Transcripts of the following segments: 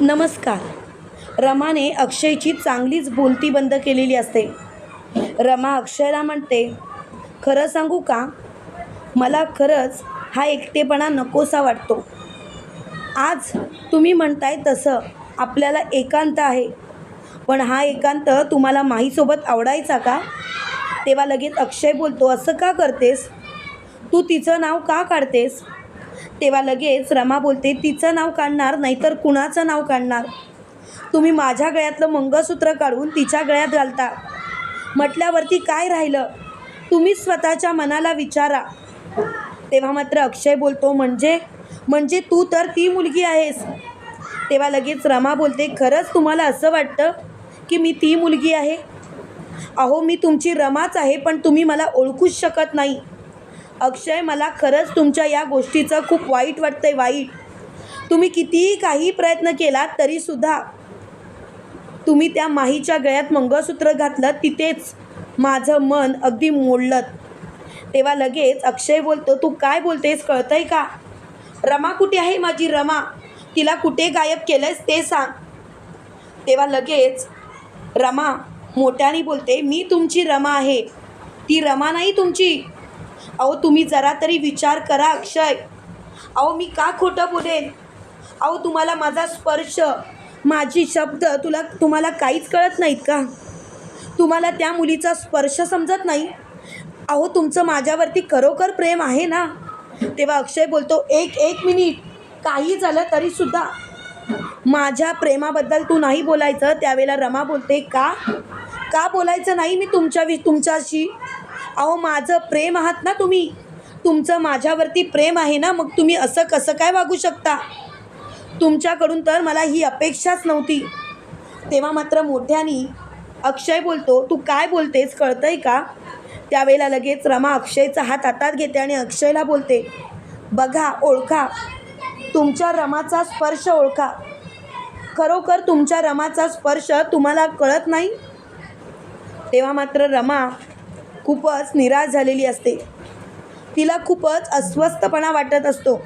नमस्कार. रमाने अक्षयची चांगलीच बोलती बंद केलेली असते. रमा अक्षयला म्हणते खरं सांगू का? मला खरंच हा एकटेपणा नकोसा वाटतो. आज तुम्ही म्हणताय तसं आपल्याला एकांत आहे. पण हा एकांत तुम्हाला माहीसोबत आवडायचा का? तेव्हा लगेच अक्षय बोलतो असं का करतेस? तू तिचं नाव का काढतेस? तेव्हा लगेच रमा बोलते तिचं नाव काढणार नाहीतर कुणाचं नाव काढणार? तुम्ही माझ्या गळ्यातलं मंगळसूत्र काढून तिच्या गळ्यात घालता. म्हटल्यावरती काय राहिलं? तुम्ही स्वतःच्या मनाला विचारा. तेव्हा मात्र अक्षय बोलतो म्हणजे? म्हणजे तू तर ती मुलगी आहेस. तेव्हा लगेच रमा बोलते खरंच तुम्हाला असं वाटतं की मी ती मुलगी आहे? अहो मी तुमची रमाच आहे पण तुम्ही मला ओळखूच शकत नाही. अक्षय मला खरंच तुमच्या या गोष्टीचं खूप वाईट वाटतंय वाईट. तुम्ही कितीही काही प्रयत्न केलात तरीसुद्धा तुम्ही त्या माहीच्या गळ्यात मंगळसूत्र घातलं तिथेच माझं मन अगदी मोडलं तेव्हा लगेच अक्षय बोलतो तू काय बोलतेस कळतंय का? रमा कुठे आहे माझी रमा? तिला कुठे गायब केलंयस ते सांग. तेव्हा लगेच रमा मोठ्याने बोलते मी तुमची रमा आहे. ती रमा नाही तुमची. अहो तुम्ही जरा तरी विचार करा अक्षय. अहो मी का खोटं बोलेन? अहो तुम्हाला माझा स्पर्श माझी शब्द तुला तुम्हाला काहीच कळत नाहीत का? तुम्हाला त्या मुलीचा स्पर्श समजत नाही? अहो तुमचं माझ्यावरती खरोखर प्रेम आहे ना? तेव्हा अक्षय बोलतो एक एक मिनिट. काही झालं तरीसुद्धा माझ्या प्रेमाबद्दल तू नाही बोलायचं. त्यावेळेला रमा बोलते का? का बोलायचं नाही मी तुमच्या वि तुमच्याशी? अहो माझं प्रेम आहात ना तुम्ही. तुमचं माझ्यावरती प्रेम आहे ना मग तुम्ही असं कसं काय वागू शकता? तुमच्याकडून तर मला ही अपेक्षाच नव्हती. तेव्हा मात्र मोठ्यानी अक्षय बोलतो तू काय बोलतेस कळतंय का? त्यावेळेला लगेच रमा अक्षयचा हात हातात घेते आणि अक्षयला बोलते बघा ओळखा. तुमच्या रमाचा स्पर्श ओळखा. खरोखर तुमच्या रमाचा स्पर्श तुम्हाला कळत नाही? तेव्हा मात्र रमा खूपच निराश झालेली असते. तिला खूपच अस्वस्थपणा वाटत असतो.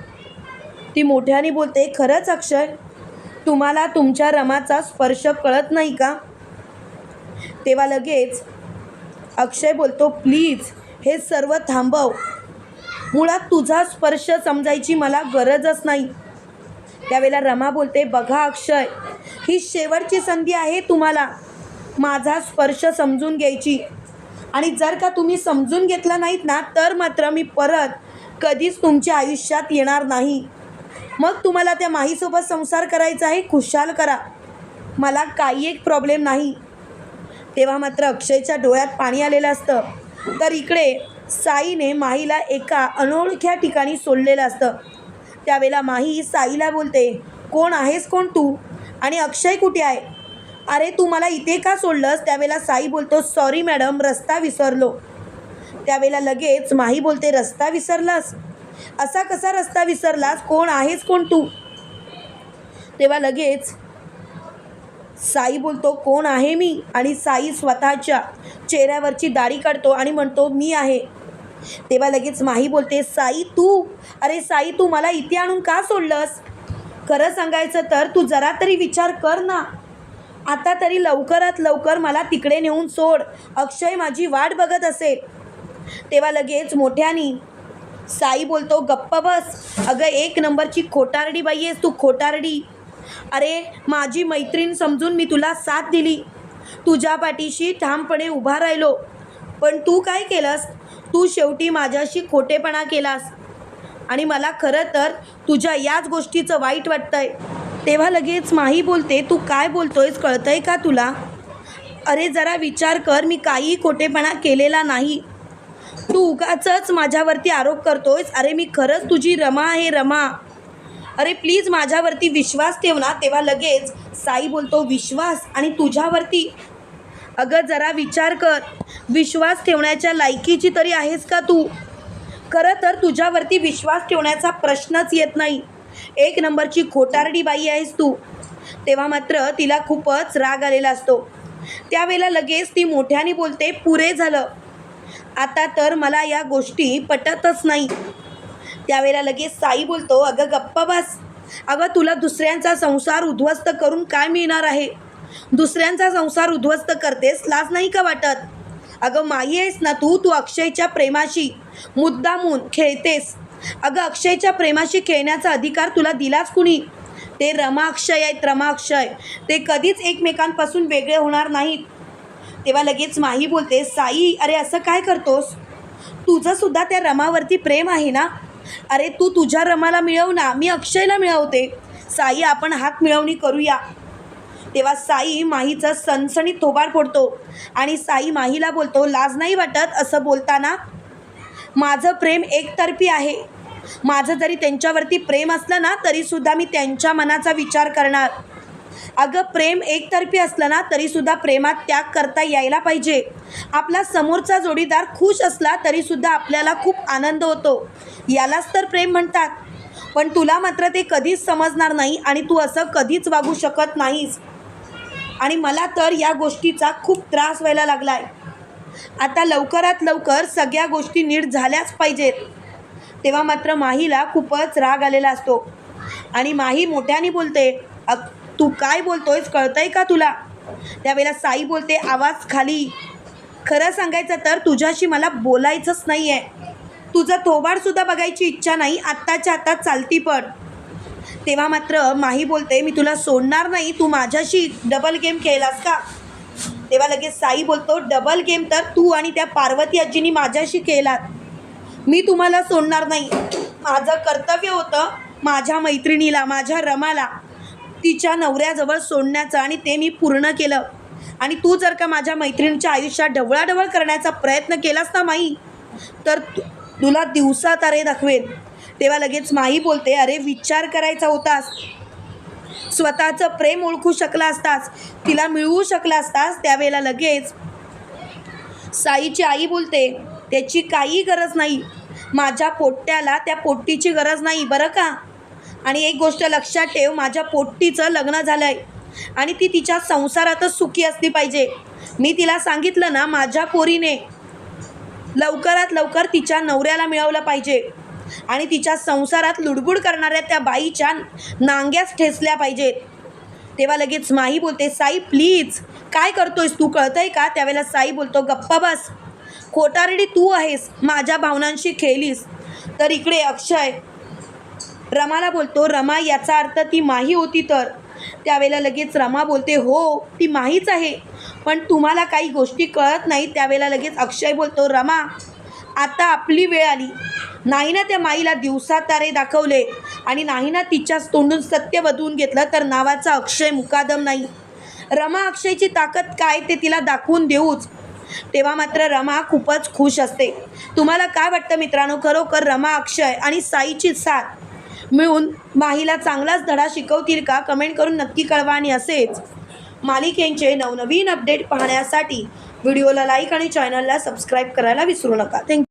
ती मोठ्याने बोलते खरंच अक्षय तुम्हाला तुमच्या रमाचा स्पर्श कळत नाही का? तेव्हा लगेच अक्षय बोलतो प्लीज हे सर्व थांबव. मुळात तुझा स्पर्श समजायची मला गरजच नाही. त्यावेळेला रमा बोलते बघा अक्षय ही शेवटची संधी आहे तुम्हाला. माझा स्पर्श समजून घ्यायची. आणि जर का तुम्ही समजून घेतला नाहीत ना तर मात्र मी परत कधीच तुमच्या आयुष्यात येणार नाही. मग तुम्हाला त्या माहीसोबत संसार करायचा आहे खुशाल करा. मला काही एक प्रॉब्लेम नाही. तेव्हा मात्र अक्षयच्या डोळ्यात पाणी आलेलं असतं. तर इकडे साईने माहीला एका अनोळख्या ठिकाणी सोडलेलं असतं. त्यावेळेला माही साईला बोलते कोण आहेस कोण तू? आणि अक्षय कुठे आहे? अरे तू मला इथे का सोडलंस? त्यावेळेला साई बोलतो सॉरी मॅडम रस्ता विसरलो. त्यावेळेला लगेच माही बोलते रस्ता विसरलास? असा कसा रस्ता विसरलास? कोण आहेस कोण तू? तेव्हा लगेच साई बोलतो कोण आहे मी? आणि साई स्वतःच्या चेहऱ्यावरची दाढी काढतो आणि म्हणतो मी आहे. तेव्हा लगेच माही बोलते साई तू? अरे साई तू मला इथे आणून का सोडलंस? खरं सांगायचं तर तू जरा तरी विचार कर ना. आता तरी लवकरात लवकर मला तिकडे नेऊन सोड. अक्षय माझी वाट बघत असेल. तेव्हा लगेच मोठ्यानी साई बोलतो गप्प बस. अगं एक नंबरची खोटारडी बाई आहेस तू खोटारडी. अरे माझी मैत्रीण समजून मी तुला साथ दिली. तुझ्या पाठीशी ठामपणे उभा राहिलो. पण तू काय केलंस? तू शेवटी माझ्याशी खोटेपणा केलास. आणि मला खरं तर तुझ्या याच गोष्टीचं वाईट वाटतंय. तेव्हा लगेच माही बोलते तू काय बोलतोयस? कळतंय का तुला? अरे जरा विचार कर मी काही खोटेपणा केलेला नाही. तू उगाचच माझ्यावरती आरोप करतोयस? अरे मी खरंच तुझी रमा आहे रमा. अरे प्लीज माझ्यावरती विश्वास ठेव ना. तेव्हा लगेच साई बोलतो विश्वास? आणि तुझ्यावरती? अगं जरा विचार कर. विश्वास ठेवण्याच्या लायकीची तरी आहेस का तू? खरं तर तुझ्यावरती विश्वास ठेवण्याचा प्रश्नच येत नाही. एक नंबरची खोटारडी बाई आहेस तू. तेव्हा मात्र तिला खूपच राग आलेला असतो. त्यावेळेला लगेच ती मोठ्याने बोलते पुरे झालं. आता तर मला या गोष्टी पटतच नाही. त्यावेळेला लगेच साई बोलतो अगं गप्प बस. अगं तुला दुसऱ्यांचा संसार उद्ध्वस्त करून काय मिळणार आहे? दुसऱ्यांचा संसार उद्ध्वस्त करतेस लाज नाही का वाटत? अगं माई आहेस ना तू तू अक्षयच्या प्रेमाशी. मुद्दामून खेळतेस. अगं अक्षयच्या प्रेमाशी खेळण्याचा अधिकार तुला दिलाच कुणी? ते रमा अक्षय आहेत रमा अक्षय ते कधीच एकमेकांपासून वेगळे होणार नाहीत. तेव्हा लगेच माही बोलते साई अरे असं काय करतोस? तुझंसुद्धा त्या रमावरती प्रेम आहे ना? अरे तू तुझ्या रमाला मिळव ना मी अक्षयला मिळवते. साई आपण हात मिळवणी करूया. तेव्हा साई माहीचा सणसणीत थोबाड फोडतो आणि साई माहीला बोलतो लाज नाही वाटत असं बोलताना? माझं प्रेम एकतर्फी आहे. माझं जरी त्यांच्यावरती प्रेम असलं ना तरीसुद्धा मी त्यांच्या मनाचा विचार करणार. अगं प्रेम एकतर्फी असलं ना तरीसुद्धा प्रेमात त्याग करता यायला पाहिजे. आपला समोरचा जोडीदार खुश असला तरीसुद्धा आपल्याला खूप आनंद होतो. यालाच तर प्रेम म्हणतात. पण तुला मात्र ते कधीच समजणार नाही आणि तू असं कधीच वागू शकत नाहीस. आणि मला तर या गोष्टीचा खूप त्रास व्हायला लागला आहे आता लवकरात लवकर सगळ्या गोष्टी नीट झाल्याच पाहिजेत. तेव्हा मात्र माहीला खूपच राग आलेला असतो. आणि माही मोठ्याने बोलते अग तू काय बोलतोयस कळतंय का तुला? त्यावेळेला साई बोलते आवाज खाली. खरं सांगायचं तर तुझ्याशी मला बोलायचंच नाही आहे तुझं थोबाडसुद्धा बघायची इच्छा नाही आत्ताच्या आत्ता चालती पण. तेव्हा मात्र माही बोलते मी तुला सोडणार नाही तू माझ्याशी डबल गेम खेळलास का? तेव्हा लगेच साई बोलतो डबल गेम तर तू आणि त्या पार्वती आजीनी माझ्याशी केलात. मी तुम्हाला सोडणार नाही. माझं कर्तव्य होतं माझ्या मैत्रिणीला माझ्या रमाला तिच्या नवऱ्याजवळ सोडण्याचं आणि ते मी पूर्ण केलं. आणि तू जर का माझ्या मैत्रिणीच्या आयुष्यात ढवळाढवळ करण्याचा प्रयत्न केलास ना माई तर तु- तुला दिवसा अरे दाखवेल तेव्हा लगेच माही बोलते अरे विचार करायचा होतास. स्वतःचं प्रेम ओळखू शकला असतास तिला मिळवू शकला असतास त्यावेळेला लगेच साईची आई बोलते त्याची काही गरज नाही. माझ्या पोट्ट्याला त्या पोट्टीची गरज नाही बरं का? आणि एक गोष्ट लक्षात ठेव माझ्या पोट्टीचं लग्न झालं आहे आणि ती तिच्या संसारातच सुखी असली पाहिजे. मी तिला सांगितलं ना माझ्या पोरीने लवकरात लवकर तिच्या नवऱ्याला मिळवलं पाहिजे. आणि तिच्या संसारात लुडबुड करणाऱ्या त्या बाईच्या नांग्याच ठेचल्या पाहिजेत. तेव्हा लगेच माही बोलते साई प्लीज काय करतोयस तू? कळतंय का? त्यावेळेला साई बोलतो गप्पा बस. खोटारडी तू आहेस. माझ्या भावनांशी खेळलीस. तर इकडे अक्षय. रमाला बोलतो रमा याचा अर्थ ती माही होती तर. त्यावेळेला लगेच रमा बोलते हो ती माहीच आहे. पण तुम्हाला काही गोष्टी कळत नाही त्यावेळेला लगेच अक्षय बोलतो रमा आता आपली वेळ आली. नाही ना त्या माईला दिवसा तारे दाखवले. आणि नाही ना तिच्याच तोंडून सत्य बदवून घेतलं तर नावाचा अक्षय मुकादम नाही. रमा अक्षयची ताकद काय ते तिला दाखवून देऊच. तेव्हा मात्र रमा खूपच खुश असते. तुम्हाला काय वाटतं मित्रांनो? खरोखर रमा अक्षय आणि साईची साथ मिळून माहीला चांगलाच धडा शिकवतील का? कमेंट करून नक्की कळवा आणि असेच. मालिकेंचे नवनवीन अपडेट पाहण्यासाठी व्हिडिओला लाईक आणि चॅनलला सबस्क्राईब करायला विसरू नका. थँक्यू